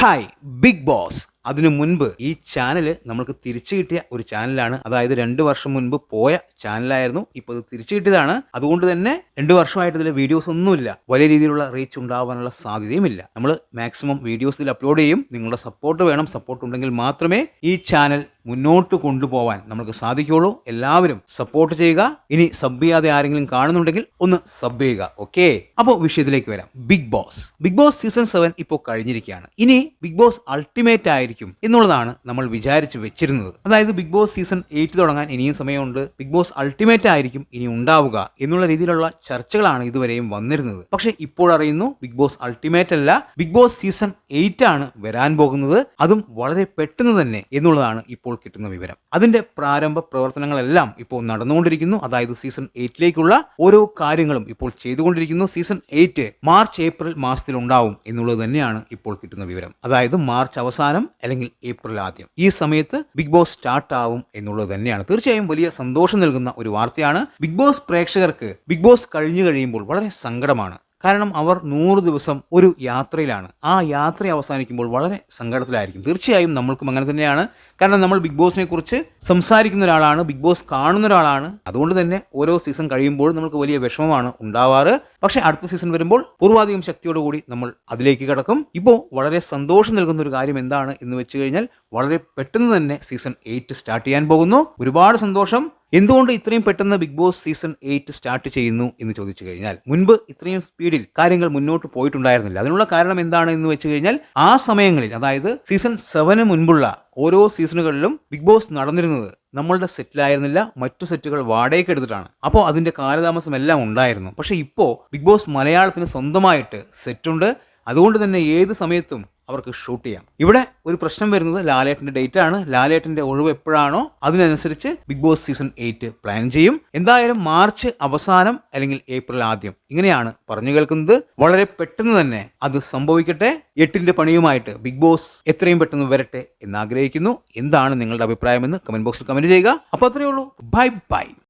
Hi big boss അതിനു മുൻപ് ഈ ചാനൽ നമ്മൾക്ക് തിരിച്ചു കിട്ടിയ ഒരു ചാനലാണ് അതായത് രണ്ട് വർഷം മുൻപ് പോയ ചാനലായിരുന്നു ഇപ്പോൾ ഇത് തിരിച്ചു കിട്ടിയതാണ്. അതുകൊണ്ട് തന്നെ രണ്ട് വർഷമായിട്ട് ഇതിൽ വീഡിയോസ് ഒന്നുമില്ല. വലിയ രീതിയിലുള്ള റീച്ച് ഉണ്ടാവാനുള്ള സാധ്യതയുമില്ല. നമ്മൾ മാക്സിമം വീഡിയോസ് ഇതിൽ അപ്ലോഡ് ചെയ്യും. നിങ്ങളുടെ സപ്പോർട്ട് വേണം. സപ്പോർട്ട് ഉണ്ടെങ്കിൽ മാത്രമേ ഈ ചാനൽ മുന്നോട്ട് കൊണ്ടുപോകാൻ നമുക്ക് സാധിക്കുകയുള്ളൂ. എല്ലാവരും സപ്പോർട്ട് ചെയ്യുക. ഇനി സബ് ചെയ്യാതെ ആരെങ്കിലും കാണുന്നുണ്ടെങ്കിൽ ഒന്ന് സബ് ചെയ്യുക. ഓക്കെ അപ്പോൾ വിഷയത്തിലേക്ക് വരാം. Bigg Boss Bigg Boss season seven ഇപ്പോൾ കഴിഞ്ഞിരിക്കുകയാണ്. ഇനി ബിഗ് ബോസ് അൾട്ടിമേറ്റ് ആയിരിക്കും എന്നുള്ളതാണ് നമ്മൾ വിചാരിച്ച് വെച്ചിരുന്നത്. അതായത് ബിഗ് ബോസ് സീസൺ എയ്റ്റ് തുടങ്ങാൻ ഇനിയും സമയമുണ്ട്. ബിഗ് ബോസ് അൾട്ടിമേറ്റ് ആയിരിക്കും ഇനി ഉണ്ടാവുക എന്നുള്ള രീതിയിലുള്ള ചർച്ചകളാണ് ഇതുവരെയും വന്നിരുന്നത്. പക്ഷേ ഇപ്പോൾ അറിയുന്നു ബിഗ് ബോസ് അൾട്ടിമേറ്റ് അല്ല. ബിഗ് ബോസ് സീസൺ എയ്റ്റ് ആണ് വരാൻ പോകുന്നത്. അതും വളരെ പെട്ടെന്ന് തന്നെ എന്നുള്ളതാണ് ഇപ്പോൾ കിട്ടുന്ന വിവരം. അതിന്റെ പ്രാരംഭ പ്രവർത്തനങ്ങളെല്ലാം ഇപ്പോൾ നടന്നുകൊണ്ടിരിക്കുന്നു. അതായത് സീസൺ എയ്റ്റിലേക്കുള്ള ഓരോ കാര്യങ്ങളും ഇപ്പോൾ ചെയ്തുകൊണ്ടിരിക്കുന്നു. സീസൺ എയ്റ്റ് മാർച്ച് ഏപ്രിൽ മാസത്തിൽ ഉണ്ടാവും എന്നുള്ളത് തന്നെയാണ് ഇപ്പോൾ കിട്ടുന്ന വിവരം. അതായത് മാർച്ച് അവസാനം അല്ലെങ്കിൽ ഏപ്രിൽ ആദ്യം. ഈ സമയത്ത് ബിഗ് ബോസ് സ്റ്റാർട്ട് ആവും എന്നുള്ളത് തന്നെയാണ്. തീർച്ചയായും വലിയ സന്തോഷം നൽകുന്ന ഒരു വാർത്തയാണ്. ബിഗ് ബോസ് പ്രേക്ഷകർക്ക് ബിഗ് ബോസ് കഴിഞ്ഞു കഴിയുമ്പോൾ വളരെ സങ്കടമാണ്. കാരണം അവർ നൂറ് ദിവസം ഒരു യാത്രയിലാണ്. ആ യാത്ര അവസാനിക്കുമ്പോൾ വളരെ സങ്കടത്തിലായിരിക്കും. തീർച്ചയായും നമ്മൾക്കും അങ്ങനെ തന്നെയാണ്. കാരണം നമ്മൾ ബിഗ് ബോസിനെ കുറിച്ച് സംസാരിക്കുന്ന ഒരാളാണ് ബിഗ് ബോസ് കാണുന്ന ഒരാളാണ്. അതുകൊണ്ട് തന്നെ ഓരോ സീസൺ കഴിയുമ്പോൾ നമുക്ക് വലിയ വിഷമമാണ് ഉണ്ടാവാറ്. പക്ഷേ അടുത്ത സീസൺ വരുമ്പോൾ പൂർവാധികം ശക്തിയോടുകൂടി നമ്മൾ അതിലേക്ക് കടക്കും. ഇപ്പോൾ വളരെ സന്തോഷം നൽകുന്ന ഒരു കാര്യം എന്താണ് എന്ന് വെച്ച് കഴിഞ്ഞാൽ വളരെ പെട്ടെന്ന് തന്നെ സീസൺ എയ്റ്റ് സ്റ്റാർട്ട് ചെയ്യാൻ പോകുന്നു. ഒരുപാട് സന്തോഷം. എന്തുകൊണ്ട് ഇത്രയും പെട്ടെന്ന് Bigg Boss season eight start ചെയ്യുന്നു എന്ന് ചോദിച്ചു കഴിഞ്ഞാൽ മുൻപ് ഇത്രയും സ്പീഡിൽ കാര്യങ്ങൾ മുന്നോട്ട് പോയിട്ടുണ്ടായിരുന്നില്ല. അതിനുള്ള കാരണം എന്താണ് എന്ന് വെച്ച് കഴിഞ്ഞാൽ ആ സമയങ്ങളിൽ അതായത് സീസൺ സെവന് മുൻപുള്ള ഓരോ സീസണുകളിലും ബിഗ് ബോസ് നടന്നിരുന്നത് നമ്മളുടെ സെറ്റിലായിരുന്നില്ല മറ്റു സെറ്റുകൾ വാടകയ്ക്ക് എടുത്തിട്ടാണ്. അപ്പോൾ അതിന്റെ കാലതാമസം എല്ലാം ഉണ്ടായിരുന്നു. പക്ഷേ ഇപ്പോൾ ബിഗ് ബോസ് മലയാളത്തിന് സ്വന്തമായിട്ട് സെറ്റുണ്ട്. അതുകൊണ്ട് തന്നെ ഏത് സമയത്തും അവർക്ക് ഷൂട്ട് ചെയ്യാം. ഇവിടെ ഒരു പ്രശ്നം വരുന്നത് ലാലേട്ടന്റെ ഡേറ്റ് ആണ്. ലാലേട്ടന്റെ ഒഴിവ് എപ്പോഴാണോ അതിനനുസരിച്ച് Bigg Boss season eight plan ചെയ്യും. എന്തായാലും മാർച്ച് അവസാനം അല്ലെങ്കിൽ ഏപ്രിൽ ആദ്യം. ഇങ്ങനെയാണ് പറഞ്ഞു കേൾക്കുന്നത്. വളരെ പെട്ടെന്ന് തന്നെ അത് സംഭവിക്കട്ടെ. എട്ടിന്റെ പണിയുമായിട്ട് ബിഗ് ബോസ് എത്രയും പെട്ടെന്ന് വരട്ടെ എന്ന് ആഗ്രഹിക്കുന്നു. എന്താണ് നിങ്ങളുടെ അഭിപ്രായമെന്ന് കമന്റ് ബോക്സിൽ കമന്റ് ചെയ്യുക. അപ്പോൾ അത്രയേ ഉള്ളൂ. Bye bye